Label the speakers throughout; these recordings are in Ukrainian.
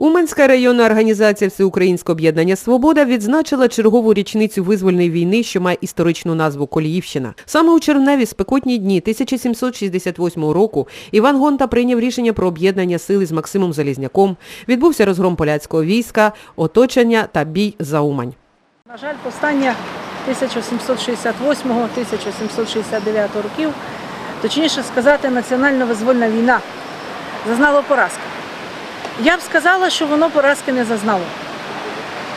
Speaker 1: Уманська районна організація Всеукраїнського об'єднання Свобода відзначила чергову річницю визвольної війни, що має історичну назву Коліївщина. Саме у червневі спекотні дні 1768 року Іван Гонта прийняв рішення про об'єднання сили з Максимом Залізняком. Відбувся розгром поляцького війська, оточення та бій за Умань.
Speaker 2: На жаль, повстання 1768-1769 років, точніше сказати, національно-визвольна війна зазнала поразки. Я б сказала, що воно поразки не зазнало.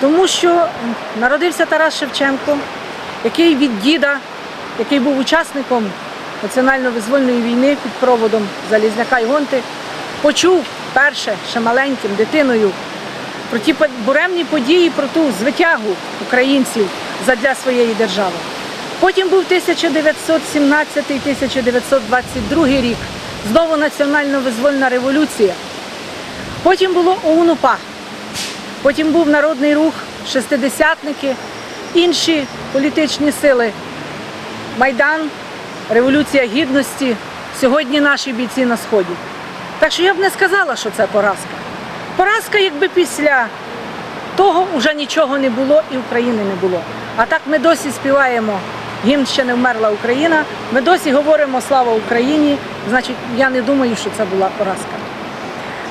Speaker 2: Тому що народився Тарас Шевченко, який від діда, який був учасником національно-визвольної війни під проводом Залізняка і Гонти, почув перше, ще маленьким дитиною, про ті буремні події, про ту звитягу українців задля своєї держави. Потім був 1917-1922 рік, знову національно-визвольна революція. Потім було ОУН-УПА, потім був народний рух, шестидесятники, інші політичні сили, Майдан, Революція Гідності, сьогодні наші бійці на Сході. Так що я б не сказала, що це поразка. Поразка, якби після того вже нічого не було і України не було. А так ми досі співаємо гімн ще не вмерла Україна. Ми досі говоримо Слава Україні. Значить, я не думаю, що це була поразка.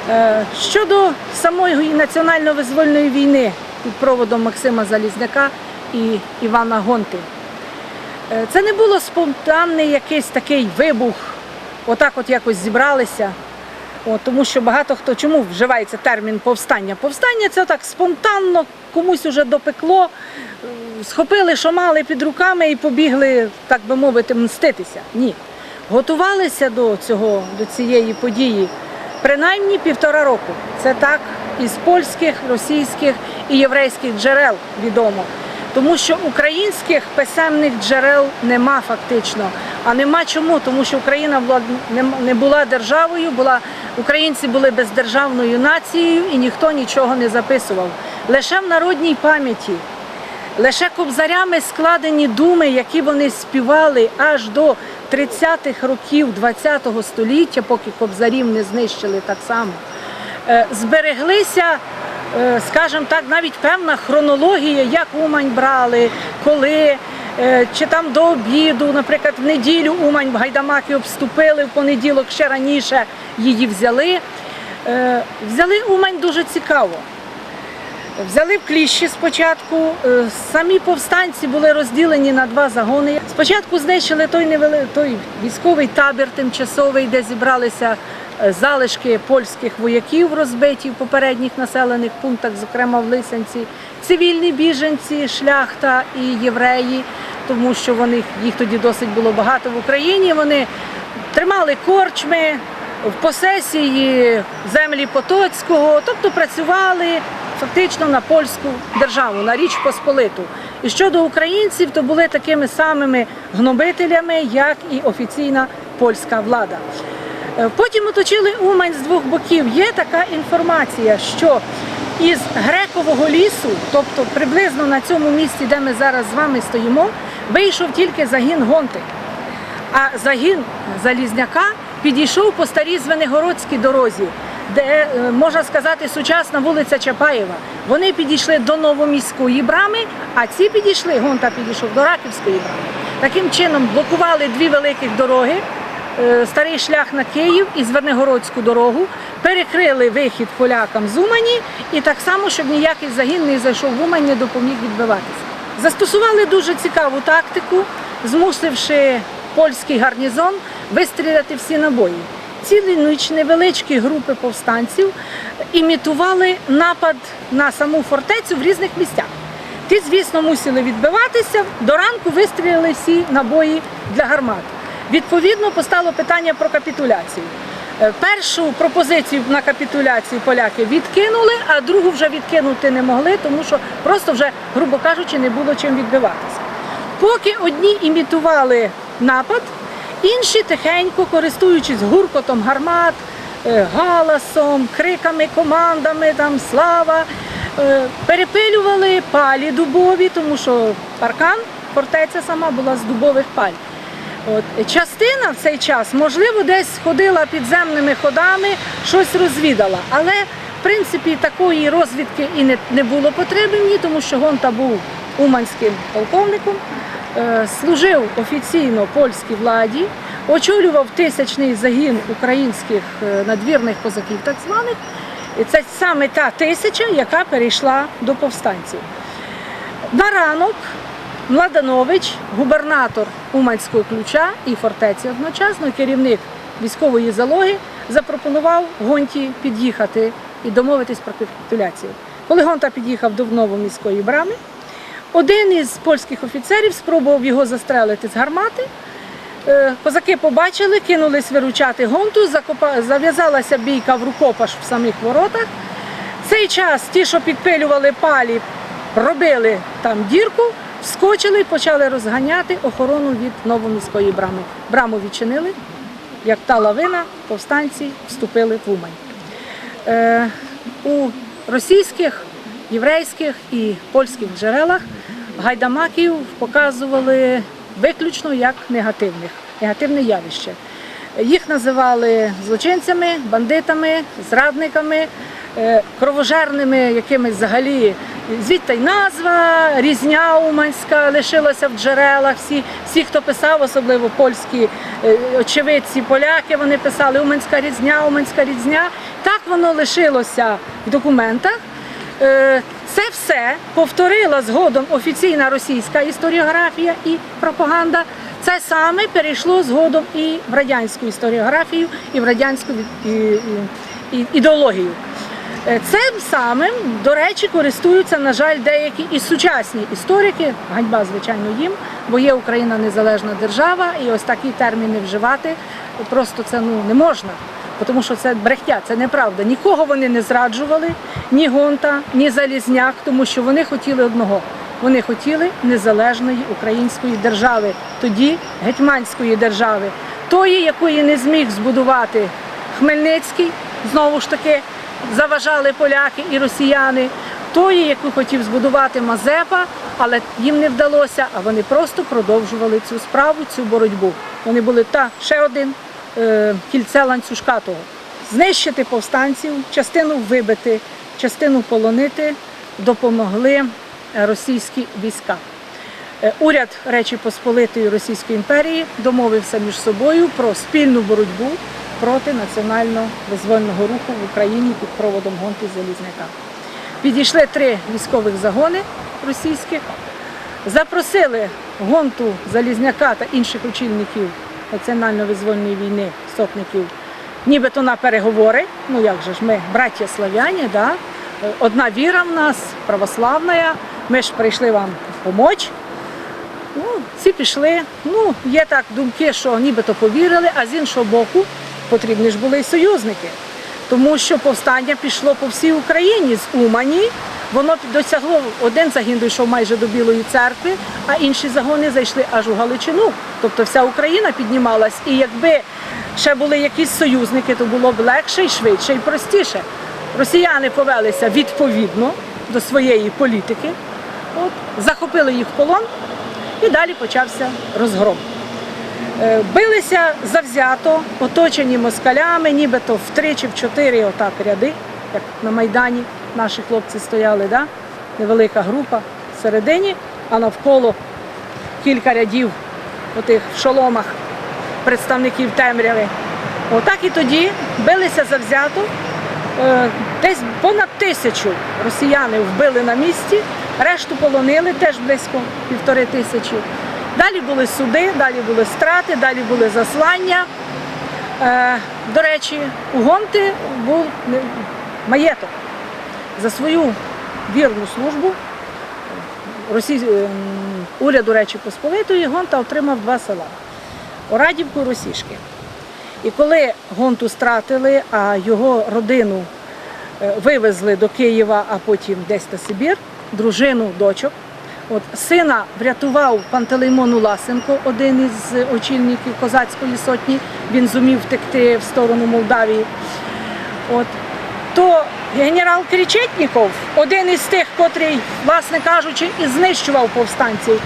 Speaker 2: Е, Щодо самої національно-визвольної війни під проводом Максима Залізняка і Івана Гонти, е, це не було спонтанний якийсь такий вибух, отак от якось зібралися. Тому що багато хто чому вживається термін повстання? Повстання це так спонтанно, комусь уже допекло, е, схопили, що мали під руками і побігли, так би мовити, мститися. Ні. Готувалися до цього, до цієї події принаймні півтора року. Це так із польських, російських і єврейських джерел відомо. Тому що українських писемних джерел нема фактично. А нема чому, тому що Україна була не- була державою, була українці були бездержавною нацією і ніхто нічого не записував. Лише в народній пам'яті, лише кобзарями складені думи, які вони співали аж до 30-х років ХХ століття, поки кобзарів не знищили так само. Е, Збереглися, е, скажімо так, навіть певна хронологія, як Умань брали, коли. е, Чи там до обіду, наприклад, в неділю Умань гайдамаки обступили, в понеділок ще раніше її взяли. Взяли Умань дуже цікаво. Взяли в кліщі спочатку. е, Самі повстанці були розділені на два загони. Спочатку знищили той невели... той військовий табір тимчасовий, де зібралися е, залишки польських вояків, розбиті в попередніх населених пунктах, зокрема в Лисянці, цивільні біженці, шляхта і євреї, тому що вони їх тоді досить було багато в Україні. Вони тримали корчми в посесії землі Потоцького, тобто працювали фактично на польську державу, на Річ Посполиту. І щодо українців, то були такими самими гнобителями, як і офіційна польська влада. Е, Потім оточили Умань з двох боків. Є така інформація, що із Грекового лісу, тобто приблизно на цьому місці, де ми зараз з вами стоїмо, вийшов тільки загін Гонти. А загін Залізняка підійшов по старій Звенигородській дорозі, де, е, можна сказати, сучасна вулиця Чапаєва. Вони підійшли до Новоміської брами, а ці підійшли, Гонта підійшов до Раківської брами. Таким чином блокували дві великих дороги, е, старий шлях на Київ і Звенигородську дорогу, перекрили вихід полякам з Умані і так само, щоб ніякий загін не зайшов в Умань, не допоміг відбиватися. Застосували дуже цікаву тактику, змусивши польський гарнізон вистріляти всі набої. Цілі ніч невеличкі групи повстанців імітували напад на саму фортецю в різних місцях. Ті, звісно, мусили відбиватися. До ранку вистріляли всі набої для гармат. Відповідно, постало питання про капітуляцію. Е, Першу пропозицію на капітуляцію поляки відкинули, а другу вже відкинути не могли, тому що просто вже, грубо кажучи, не було чим відбиватися. Поки одні імітували напад, інші тихенько, користуючись гуркотом гармат, е, галасом, криками, командами, там слава, е, перепилювали палі дубові, тому що паркан, фортеця сама була з дубових паль. От. Частина в цей час, можливо, десь ходила підземними ходами, щось розвідала. Але в принципі, такої розвідки і не, не було потреби в тому що Гонта був уманським полковником, служив офіційно польській владі, очолював тисячний загін українських е, надвірних козаків, так званих. І це саме та тисяча, яка перейшла до повстанців. На ранок Младанович, губернатор Уманського ключа і фортеці одночасно, керівник військової залоги, запропонував Гонті під'їхати і домовитись про капітуляцію. Коли Гонта під'їхав до Новоміської брами, один із польських офіцерів спробував його застрелити з гармати. Е, Козаки побачили, кинулись виручати гонту, зав'язалася бійка в рукопаш в самих воротах. В цей час ті, що підпилювали палі, робили там дірку, вскочили і почали розганяти охорону від новоміської брами. Браму відчинили, як та лавина, повстанці вступили в Умань. Е, у російських, єврейських і польських джерелах гайдамаків показували виключно як негативних, негативне явище. Їх називали злочинцями, бандитами, зрадниками, е, кровожерними якимись взагалі. Звідти й назва різня уманська лишилася в джерелах. Всі, всі, хто писав, особливо польські е, очевидці, поляки, вони писали Уманська різня, Уманська різня. Так воно лишилося в документах. Це все повторила згодом офіційна російська історіографія і пропаганда. Це саме перейшло згодом і в радянську історіографію, і в радянську ідеологію. Е, Цим самим, до речі, користуються, на жаль, деякі і сучасні історики. Ганьба, звичайно, їм, бо є Україна незалежна держава, і ось такі терміни вживати просто це ну не можна. Тому що це брехня, це неправда. Нікого вони не зраджували, ні Гонта, ні Залізняк, тому що вони хотіли одного. Вони хотіли незалежної української держави, тоді гетьманської держави, тої, якої не зміг збудувати Хмельницький, знову ж таки, заважали поляки і росіяни, тої, яку хотів збудувати Мазепа, але їм не вдалося, а вони просто продовжували цю справу, цю боротьбу. Вони були та ще один кільце ланцюжка того. Знищити повстанців, частину вибити, частину полонити допомогли е, російські війська. Е, Уряд Речі Посполитої Російської імперії домовився між собою про спільну боротьбу проти національно-визвольного руху в Україні під проводом Гонти Залізняка. Підійшли три військових загони російських, запросили Гонту Залізняка та інших очільників національно-визвольної війни, сотників, нібито на переговори. Ну як же ж ми, браття славяні, да? Одна віра в нас, православна, ми ж прийшли вам допомогти. Ну, всі пішли. Ну, є так думки, що нібито повірили, а з іншого боку потрібні ж були й союзники. Тому що повстання пішло по всій Україні з Умані. Воно досягло, один загін дійшов майже до Білої церкви, а інші загони зайшли аж у Галичину. Тобто вся Україна піднімалась. І якби ще були якісь союзники, то було б легше і швидше, і простіше. Росіяни повелися відповідно до своєї політики, от, захопили їх в полон, і далі почався розгром. Е, Билися завзято, оточені москалями, нібито в три чи в чотири отак ряди, як на Майдані наші хлопці стояли, да? невелика група всередині, а навколо кілька рядів отих в шоломах представників темряви. Отак і тоді билися завзято. Е, Десь понад тисячу росіяни вбили на місці, решту полонили теж близько півтори тисячі. Далі були суди, далі були страти, далі були заслання. Е, До речі, у Гонти був маєток за свою вірну службу Росій... ем, уряду Речі Посполитої Гонта отримав два села Орадівку і Росішки. І коли Гонту стратили, а його родину е, вивезли до Києва, а потім десь на Сибір, дружину, дочок. От сина врятував Пантелеймон Уласенко, один із очільників козацької сотні. Він зумів втекти в сторону Молдавії. От генерал Крічетніков, один із тих, котрий, власне кажучи, і знищував повстанців,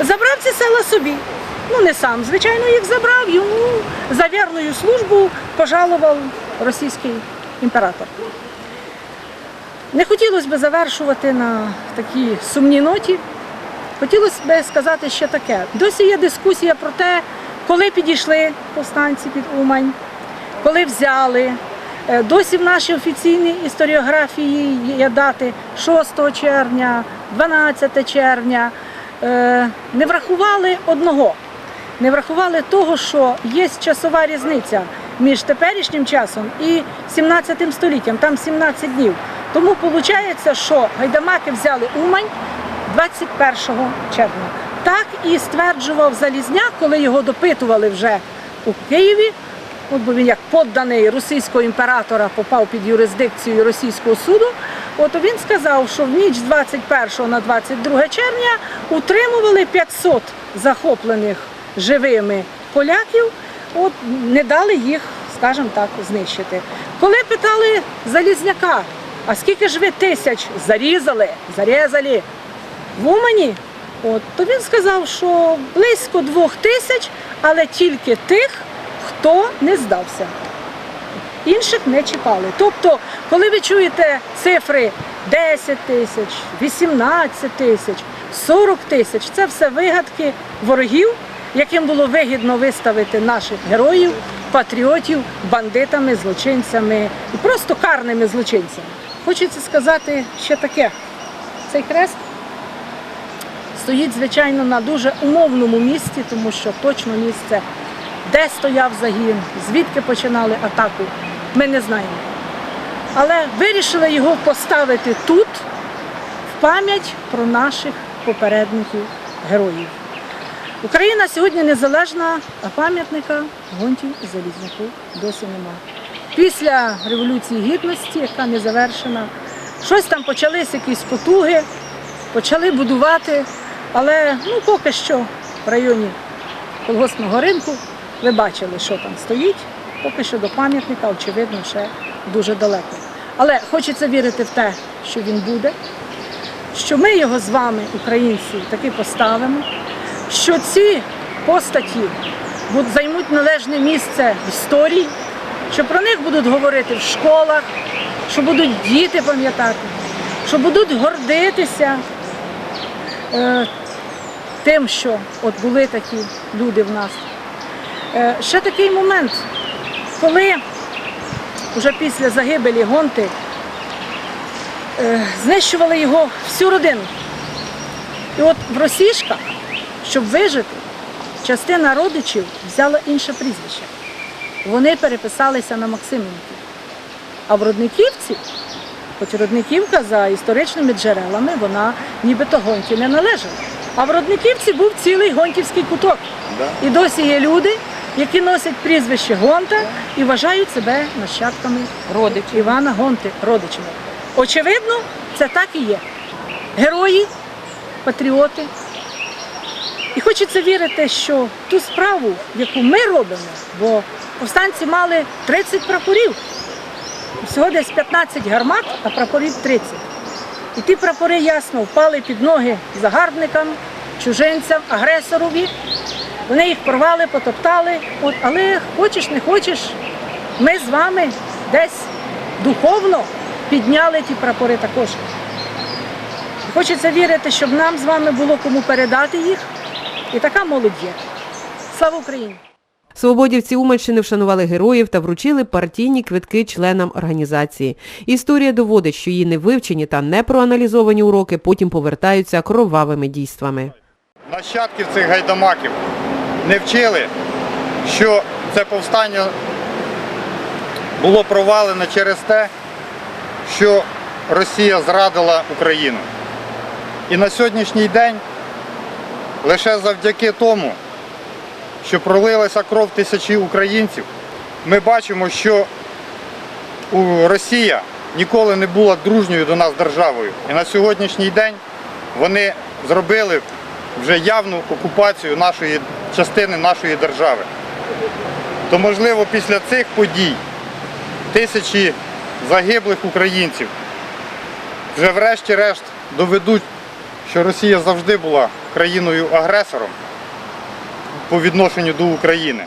Speaker 2: забрав ці села собі. Ну не сам, звичайно, їх забрав. Йому за вірною службу пожалував російський імператор. Не хотілося б завершувати на такій сумній ноті. Хотілося б сказати ще таке. Досі є дискусія про те, коли підійшли повстанці під Умань, коли взяли. Е, Досі в нашій офіційній історіографії є дати 6 червня, 12 червня. Е, Не врахували одного. Не врахували того, що є часова різниця між теперішнім часом і 17 століттям, там 17 днів. Тому виходить, що гайдамаки взяли Умань 21 червня. Так і стверджував Залізняк, коли його допитували вже у Києві. От бо він як подданий російського імператора попав під юрисдикцію російського суду. От він сказав, що в ніч з 21 на 22 червня утримували 500 захоплених живими поляків, от не дали їх, скажімо так, знищити. Коли питали Залізняка, а скільки ж ви тисяч зарізали, зарізали в Умані, от, то він сказав, що близько двох тисяч, але тільки тих, хто не здався. Інших не чіпали. Тобто, коли ви чуєте цифри 10 тисяч, 18 тисяч, 40 тисяч, це все вигадки ворогів, яким було вигідно виставити наших героїв, патріотів, бандитами, злочинцями просто карними злочинцями. Хочеться сказати ще таке: цей хрест стоїть, звичайно, на дуже умовному місці, тому що точно місце, де стояв загін, звідки починали атаку, ми не знаємо. Але вирішили його поставити тут, в пам'ять про наших попередників героїв. Україна сьогодні незалежна, а пам'ятника гонтів і залізняку досі нема. Після Революції Гідності, яка не завершена, щось там почались якісь потуги, почали будувати, але ну, поки що в районі колгоспного ринку ви бачили, що там стоїть. Поки що до пам'ятника, очевидно, ще дуже далеко. Але хочеться вірити в те, що він буде, що ми його з вами, українці, таки поставимо, що ці постаті займуть належне місце в історії, що про них будуть говорити в школах, що будуть діти пам'ятати, що будуть гордитися е, тим, що от були такі люди в нас. Е, ще такий момент, коли вже після загибелі Гонти е, знищували його всю родину. І от в Росішках, щоб вижити, частина родичів взяла інше прізвище. Вони переписалися на Максименків. А в Родниківці, хоч Родниківка за історичними джерелами, вона нібито Гонті не належала. А в Родниківці був цілий гонтівський куток. І досі є люди, які носять прізвище Гонта і вважають себе нащадками
Speaker 1: Родичі.
Speaker 2: Івана Гонти, родичами. Очевидно, це так і є. Герої, патріоти. І хочеться вірити, що ту справу, яку ми робимо, бо повстанці мали 30 прапорів, всього десь 15 гармат, а прапорів 30. І ті прапори ясно впали під ноги загарбникам, чужинцям, агресорові. Вони їх порвали, потоптали. От, але хочеш, не хочеш, ми з вами десь духовно підняли ті прапори також. Хочеться вірити, щоб нам з вами було кому передати їх. І така молодь є. Слава Україні!
Speaker 1: Свободівці Уманщини вшанували героїв та вручили партійні квитки членам організації. Історія доводить, що її невивчені та непроаналізовані уроки потім повертаються кровавими дійствами.
Speaker 3: Нащадків цих гайдамаків не вчили, що це повстання було провалене через те, що Росія зрадила Україну. І на сьогоднішній день лише завдяки тому, що пролилася кров тисячі українців, ми бачимо, що Росія ніколи не була дружньою до нас державою. І на сьогоднішній день вони зробили вже явну окупацію нашої частини нашої держави. То можливо після цих подій тисячі загиблих українців вже врешті-решт доведуть, що Росія завжди була країною агресором по відношенню до України.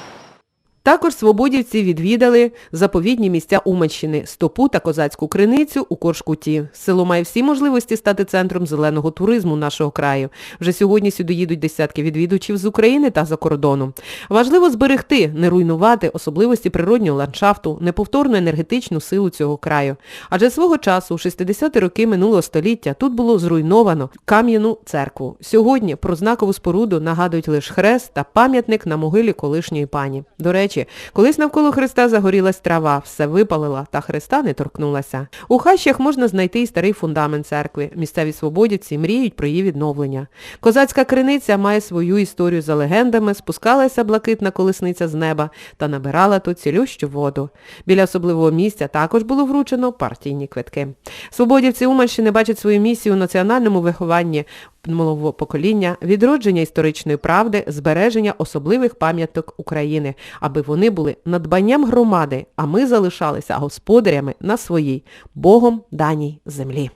Speaker 1: Також свободівці відвідали заповідні місця Уманщини, Стопу та Козацьку криницю у Коршкуті. Село має всі можливості стати центром зеленого туризму нашого краю. Вже сьогодні сюди їдуть десятки відвідувачів з України та за кордону. Важливо зберегти, не руйнувати особливості природнього ландшафту, неповторну енергетичну силу цього краю. Адже свого часу, у 60-ті роки минулого століття, тут було зруйновано кам'яну церкву. Сьогодні про знакову споруду нагадують лише хрест та пам'ятник на могилі колишньої пані. До речі, колись навколо хреста загорілась трава, все випалила, та хреста не торкнулася. У хащах можна знайти і старий фундамент церкви. Місцеві свободівці мріють про її відновлення. Козацька криниця має свою історію за легендами, спускалася блакитна колесниця з неба та набирала тут цілющу воду. Біля особливого місця також було вручено партійні квитки. Свободівці Уманщини бачать свою місію у національному вихованні молодого покоління, відродження історичної правди, збереження особливих пам'яток України, аби вони були надбанням громади, а ми залишалися господарями на своїй Богом даній землі.